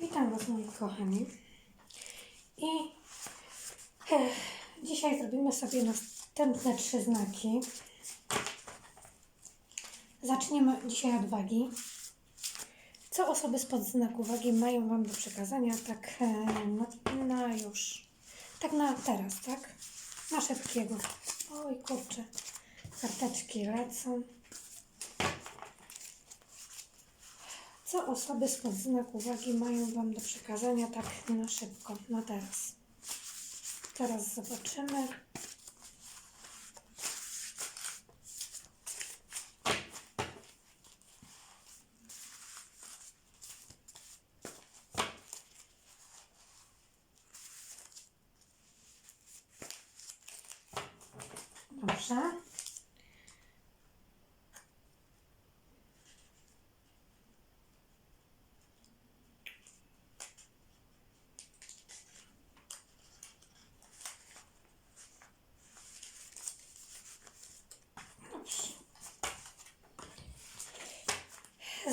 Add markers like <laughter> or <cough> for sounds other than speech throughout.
Witam Was moi kochani. I e, dzisiaj zrobimy sobie następne trzy znaki. Zaczniemy dzisiaj od wagi. Co osoby spod znaku wagi mają Wam do przekazania tak e, na, na już, tak na teraz, tak? Na szybkiego. Oj kurczę, karteczki lecą. Co osoby spod znaku uwagi mają Wam do przekazania tak na szybko, na teraz? Teraz zobaczymy. Dobrze.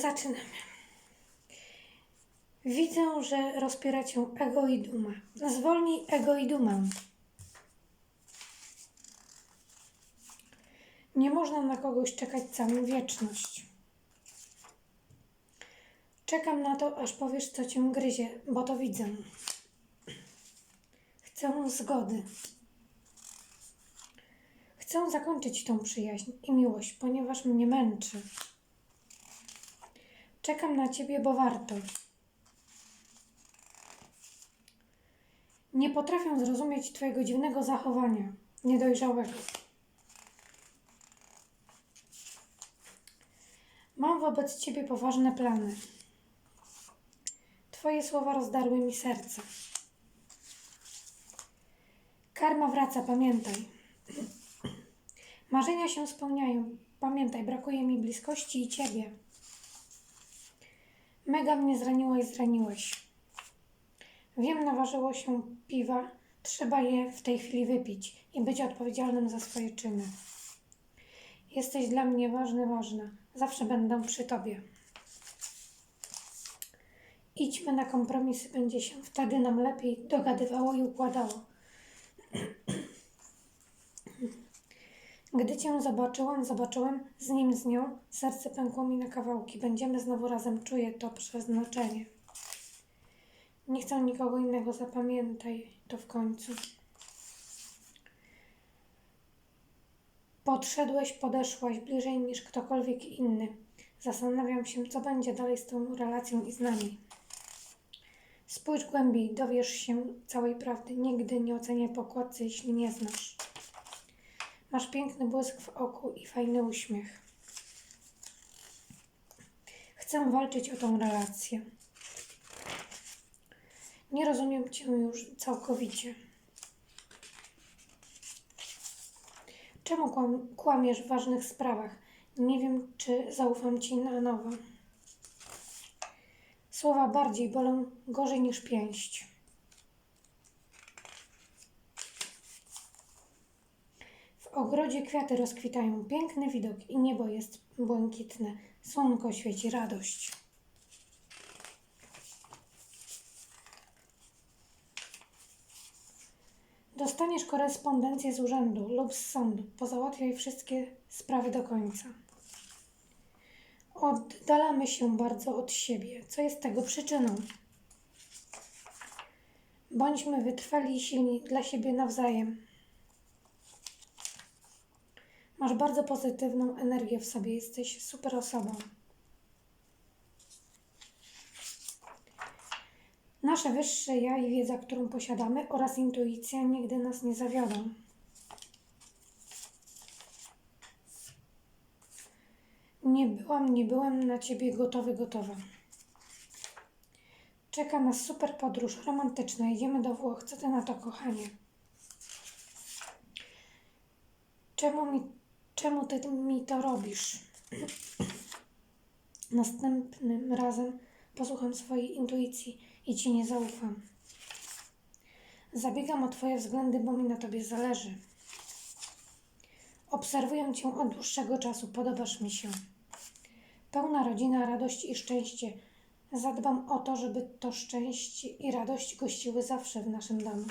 Zaczynamy. Widzę, że rozpiera cię ego i duma. Zwolnij ego i dumę. Nie można na kogoś czekać całą wieczność. Czekam na to, aż powiesz, co cię gryzie, bo to widzę. Chcę zgody. Chcę zakończyć tą przyjaźń i miłość, ponieważ mnie męczy. Czekam na ciebie, bo warto. Nie potrafię zrozumieć twojego dziwnego zachowania, niedojrzałego. Mam wobec ciebie poważne plany. Twoje słowa rozdarły mi serce. Karma wraca, pamiętaj. Marzenia się spełniają. Pamiętaj, brakuje mi bliskości i ciebie. Mega mnie zraniła i zraniłeś. Wiem, naważyło się piwa. Trzeba je w tej chwili wypić i być odpowiedzialnym za swoje czyny. Jesteś dla mnie ważny, ważna. Zawsze będę przy tobie. Idźmy na kompromisy, będzie się wtedy nam lepiej dogadywało i układało. <clears throat> Gdy cię zobaczyłam, zobaczyłem z nim, z nią, serce pękło mi na kawałki. Będziemy znowu razem, czuję to przeznaczenie. Nie chcę nikogo innego, zapamiętaj to w końcu. Podszedłeś, podeszłaś bliżej niż ktokolwiek inny. Zastanawiam się, co będzie dalej z tą relacją i z nami. Spójrz głębiej, dowiesz się całej prawdy. Nigdy nie oceniaj pokładcy, jeśli nie znasz. Masz piękny błysk w oku i fajny uśmiech. Chcę walczyć o tą relację. Nie rozumiem Cię już całkowicie. Czemu kłam, kłamiesz w ważnych sprawach? Nie wiem, czy zaufam Ci na nowo. Słowa bardziej bolą gorzej niż pięść. W ogrodzie kwiaty rozkwitają, piękny widok i niebo jest błękitne. Słonko świeci radość. Dostaniesz korespondencję z urzędu lub z sądu. Pozałatwiaj wszystkie sprawy do końca. Oddalamy się bardzo od siebie. Co jest tego przyczyną? Bądźmy wytrwali i silni dla siebie nawzajem. Masz bardzo pozytywną energię w sobie. Jesteś super osobą. Nasze wyższe ja i wiedza, którą posiadamy oraz intuicja nigdy nas nie zawiodą. Nie byłam, nie byłem na ciebie gotowy, gotowa. Czeka nas super podróż romantyczna. Idziemy do Włoch. Co ty na to, kochanie? Czemu mi, czemu ty mi to robisz? <clears throat> Następnym razem posłucham swojej intuicji i ci nie zaufam. Zabiegam o twoje względy, bo mi na tobie zależy. Obserwuję cię od dłuższego czasu, podobasz mi się. Pełna rodzina, radość i szczęście. Zadbam o to, żeby to szczęście i radość gościły zawsze w naszym domu.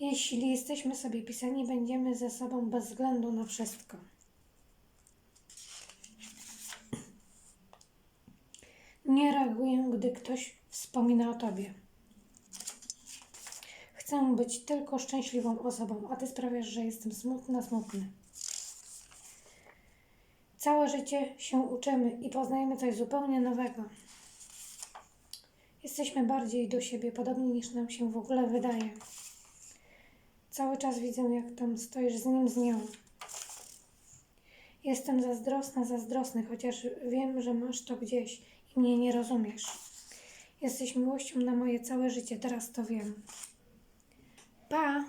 Jeśli jesteśmy sobie pisani, będziemy ze sobą bez względu na wszystko. Nie reaguję, gdy ktoś wspomina o tobie. Chcę być tylko szczęśliwą osobą, a ty sprawiasz, że jestem smutna, smutny. Całe życie się uczymy i poznajemy coś zupełnie nowego. Jesteśmy bardziej do siebie podobni niż nam się w ogóle wydaje. Cały czas widzę, jak tam stoisz z nim, z nią. Jestem zazdrosna, zazdrosny, chociaż wiem, że masz to gdzieś i mnie nie rozumiesz. Jesteś miłością na moje całe życie, teraz to wiem. Pa!